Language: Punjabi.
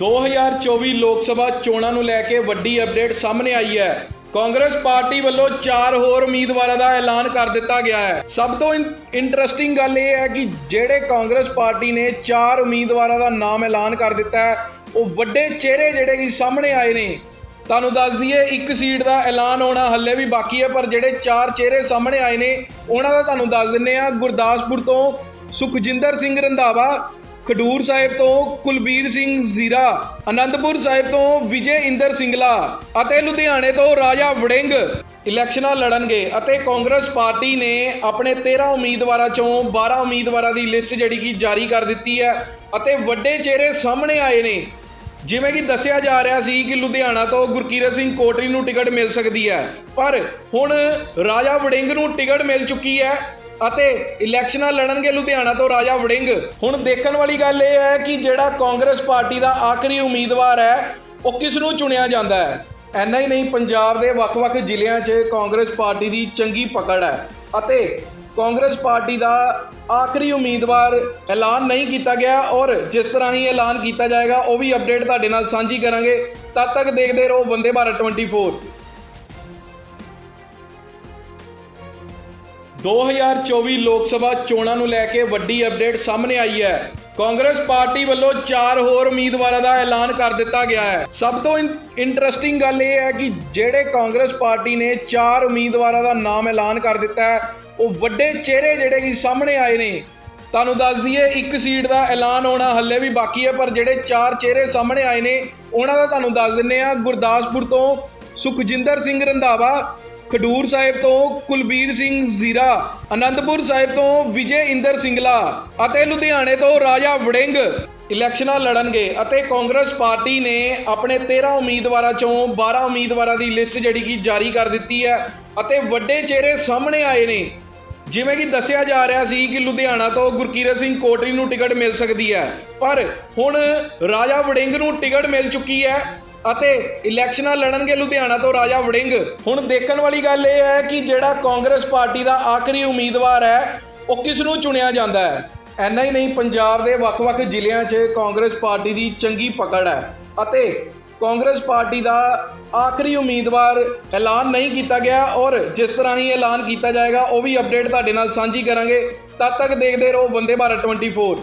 2024 ਲੋਕ ਸਭਾ ਚੋਣਾਂ ਨੂੰ ਲੈ ਕੇ ਵੱਡੀ ਅਪਡੇਟ ਸਾਹਮਣੇ ਆਈ ਹੈ। ਕਾਂਗਰਸ ਪਾਰਟੀ ਵੱਲੋਂ ਚਾਰ ਹੋਰ ਉਮੀਦਵਾਰਾਂ ਦਾ ਐਲਾਨ ਕਰ ਦਿੱਤਾ ਗਿਆ ਹੈ। ਸਭ ਤੋਂ ਇੰਟਰਸਟਿੰਗ ਗੱਲ ਇਹ ਹੈ ਕਿ ਜਿਹੜੇ ਕਾਂਗਰਸ ਪਾਰਟੀ ਨੇ ਚਾਰ ਉਮੀਦਵਾਰਾਂ ਦਾ ਨਾਮ ਐਲਾਨ ਕਰ ਦਿੱਤਾ ਹੈ, ਉਹ ਵੱਡੇ ਚਿਹਰੇ ਜਿਹੜੇ ਕਿ ਸਾਹਮਣੇ ਆਏ ਨੇ। ਤੁਹਾਨੂੰ ਦੱਸ ਦਈਏ, ਇੱਕ ਸੀਟ ਦਾ ਐਲਾਨ ਹੋਣਾ ਹੱਲੇ ਵੀ ਬਾਕੀ ਹੈ, ਪਰ ਜਿਹੜੇ ਚਾਰ ਚਿਹਰੇ ਸਾਹਮਣੇ ਆਏ ਨੇ, ਉਹਨਾਂ ਦਾ ਤੁਹਾਨੂੰ ਦੱਸ ਦਿੰਨੇ ਆ ਗੁਰਦਾਸਪੁਰ ਤੋਂ ਸੁਖਜਿੰਦਰ ਸਿੰਘ ਰੰਧਾਵਾ ਖਡੂਰ ਸਾਹਿਬ ਤੋਂ ਕੁਲਬੀਰ ਸਿੰਘ ਜ਼ੀਰਾ, ਅਨੰਦਪੁਰ ਸਾਹਿਬ ਤੋਂ ਵਿਜੇ ਇੰਦਰ ਸਿੰਗਲਾ ਅਤੇ ਲੁਧਿਆਣੇ ਤੋਂ ਰਾਜਾ ਵੜਿੰਗ ਇਲੈਕਸ਼ਨਾਂ ਲੜਨਗੇ ਅਤੇ ਕਾਂਗਰਸ ਪਾਰਟੀ ਨੇ ਆਪਣੇ 13 ਉਮੀਦਵਾਰਾਂ ਚੋਂ 12 ਉਮੀਦਵਾਰਾਂ ਦੀ ਲਿਸਟ ਜਿਹੜੀ ਕਿ ਜਾਰੀ ਕਰ ਦਿੱਤੀ ਹੈ ਅਤੇ ਵੱਡੇ ਚਿਹਰੇ ਸਾਹਮਣੇ ਆਏ ਨੇ। ਜਿਵੇਂ ਕਿ ਦੱਸਿਆ ਜਾ ਰਿਹਾ ਸੀ ਕਿ ਲੁਧਿਆਣਾ ਤੋਂ ਗੁਰਕੀਰਤ ਸਿੰਘ ਕੋਟਲੀ ਨੂੰ ਟਿਕਟ ਮਿਲ ਸਕਦੀ ਹੈ। ਪਰ ਹੁਣ ਰਾਜਾ ਵੜਿੰਗ ਨੂੰ ਟਿਕਟ ਮਿਲ ਚੁੱਕੀ ਹੈ ਅਤੇ ਇਲੈਕਸ਼ਨਾਂ ਲੜਨਗੇ ਲੁਧਿਆਣਾ ਤੋਂ ਰਾਜਾ ਵੜਿੰਗ। ਹੁਣ ਦੇਖਣ ਵਾਲੀ ਗੱਲ ਇਹ ਹੈ ਕਿ ਜਿਹੜਾ ਕਾਂਗਰਸ ਪਾਰਟੀ ਦਾ ਆਖਰੀ ਉਮੀਦਵਾਰ ਹੈ, ਉਹ ਕਿਸ ਨੂੰ ਚੁਣਿਆ ਜਾਂਦਾ ਹੈ? ਐਨਾ ਹੀ ਨਹੀਂ, ਪੰਜਾਬ ਦੇ ਵੱਖ-ਵੱਖ ਜ਼ਿਲ੍ਹਿਆਂ 'ਚ ਕਾਂਗਰਸ ਪਾਰਟੀ ਦੀ ਚੰਗੀ ਪਕੜ ਹੈ ਅਤੇ ਕਾਂਗਰਸ ਪਾਰਟੀ ਦਾ ਆਖਰੀ ਉਮੀਦਵਾਰ ਐਲਾਨ ਨਹੀਂ ਕੀਤਾ ਗਿਆ ਔਰ ਜਿਸ ਤਰ੍ਹਾਂ ਹੀ ਐਲਾਨ ਕੀਤਾ ਜਾਏਗਾ, ਉਹ ਵੀ ਅਪਡੇਟ ਤੁਹਾਡੇ ਨਾਲ ਸਾਂਝੀ ਕਰਾਂਗੇ। ਤਦ ਤੱਕ ਦੇਖਦੇ ਰਹੋ, ਵੰਦੇ ਭਾਰਤ 24 2024 ਲੋਕ ਸਭਾ ਚੋਣਾਂ ਨੂੰ ਲੈ ਕੇ ਵੱਡੀ ਅਪਡੇਟ ਸਾਹਮਣੇ ਆਈ ਹੈ। ਕਾਂਗਰਸ ਪਾਰਟੀ ਵੱਲੋਂ ਚਾਰ ਹੋਰ ਉਮੀਦਵਾਰਾਂ ਦਾ ਐਲਾਨ ਕਰ ਦਿੱਤਾ ਗਿਆ ਹੈ। ਸਭ ਤੋਂ ਇੰਟਰਸਟਿੰਗ ਗੱਲ ਇਹ ਹੈ ਕਿ ਜਿਹੜੇ ਕਾਂਗਰਸ ਪਾਰਟੀ ਨੇ ਚਾਰ ਉਮੀਦਵਾਰਾਂ ਦਾ ਨਾਮ ਐਲਾਨ ਕਰ ਦਿੱਤਾ ਹੈ, ਉਹ ਵੱਡੇ ਚਿਹਰੇ ਜਿਹੜੇ ਕਿ ਸਾਹਮਣੇ ਆਏ ਨੇ। ਤੁਹਾਨੂੰ ਦੱਸ ਦਈਏ, ਇੱਕ ਸੀਟ ਦਾ ਐਲਾਨ ਹੋਣਾ ਹੱਲੇ ਵੀ ਬਾਕੀ ਹੈ, ਪਰ ਜਿਹੜੇ ਚਾਰ ਚਿਹਰੇ ਸਾਹਮਣੇ ਆਏ ਨੇ, ਉਹਨਾਂ ਦਾ ਤੁਹਾਨੂੰ ਦੱਸ ਦਿੰਨੇ ਆ ਗੁਰਦਾਸਪੁਰ ਤੋਂ ਸੁਖਜਿੰਦਰ ਸਿੰਘ ਰੰਧਾਵਾ ਖਡੂਰ ਸਾਹਿਬ ਤੋਂ ਕੁਲਬੀਰ ਸਿੰਘ ਜ਼ੀਰਾ, ਅਨੰਦਪੁਰ ਸਾਹਿਬ ਤੋਂ ਵਿਜੇ ਇੰਦਰ ਸਿੰਗਲਾ ਅਤੇ ਲੁਧਿਆਣੇ ਤੋਂ ਰਾਜਾ ਵੜਿੰਗ ਇਲੈਕਸ਼ਨਾਂ ਲੜਨਗੇ ਅਤੇ ਕਾਂਗਰਸ ਪਾਰਟੀ ਨੇ ਆਪਣੇ 13 ਉਮੀਦਵਾਰਾਂ ਚੋਂ 12 ਉਮੀਦਵਾਰਾਂ ਦੀ ਲਿਸਟ ਜਿਹੜੀ ਕਿ ਜਾਰੀ ਕਰ ਦਿੱਤੀ ਹੈ ਅਤੇ ਵੱਡੇ ਚਿਹਰੇ ਸਾਹਮਣੇ ਆਏ ਨੇ। ਜਿਵੇਂ ਕਿ ਦੱਸਿਆ ਜਾ ਰਿਹਾ ਸੀ ਕਿ ਲੁਧਿਆਣਾ ਤੋਂ ਗੁਰਕੀਰਤ ਸਿੰਘ ਕੋਟਰੀ ਨੂੰ ਟਿਕਟ ਮਿਲ ਸਕਦੀ ਹੈ, ਪਰ ਹੁਣ ਰਾਜਾ ਵੜਿੰਗ ਨੂੰ ਟਿਕਟ ਮਿਲ ਚੁੱਕੀ ਹੈ ਅਤੇ ਇਲੈਕਸ਼ਨਾਂ ਲੜਨਗੇ ਲੁਧਿਆਣਾ ਤੋਂ ਰਾਜਾ ਵੜਿੰਗ। ਹੁਣ ਦੇਖਣ ਵਾਲੀ ਗੱਲ ਇਹ ਹੈ ਕਿ ਜਿਹੜਾ ਕਾਂਗਰਸ ਪਾਰਟੀ ਦਾ ਆਖਰੀ ਉਮੀਦਵਾਰ ਹੈ, ਉਹ ਕਿਸ ਨੂੰ ਚੁਣਿਆ ਜਾਂਦਾ ਹੈ? ਐਨਾ ਹੀ ਨਹੀਂ, ਪੰਜਾਬ ਦੇ ਵੱਖ-ਵੱਖ ਜ਼ਿਲ੍ਹਿਆਂ 'ਚ ਕਾਂਗਰਸ ਪਾਰਟੀ ਦੀ ਚੰਗੀ ਪਕੜ ਹੈ ਅਤੇ ਕਾਂਗਰਸ ਪਾਰਟੀ ਦਾ ਆਖਰੀ ਉਮੀਦਵਾਰ ਐਲਾਨ ਨਹੀਂ ਕੀਤਾ ਗਿਆ ਔਰ ਜਿਸ ਤਰ੍ਹਾਂ ਹੀ ਐਲਾਨ ਕੀਤਾ ਜਾਏਗਾ, ਉਹ ਵੀ ਅਪਡੇਟ ਤੁਹਾਡੇ ਨਾਲ ਸਾਂਝੀ ਕਰਾਂਗੇ। ਤਦ ਤੱਕ ਦੇਖਦੇ ਰਹੋ, ਵੰਦੇ ਭਾਰਤ 24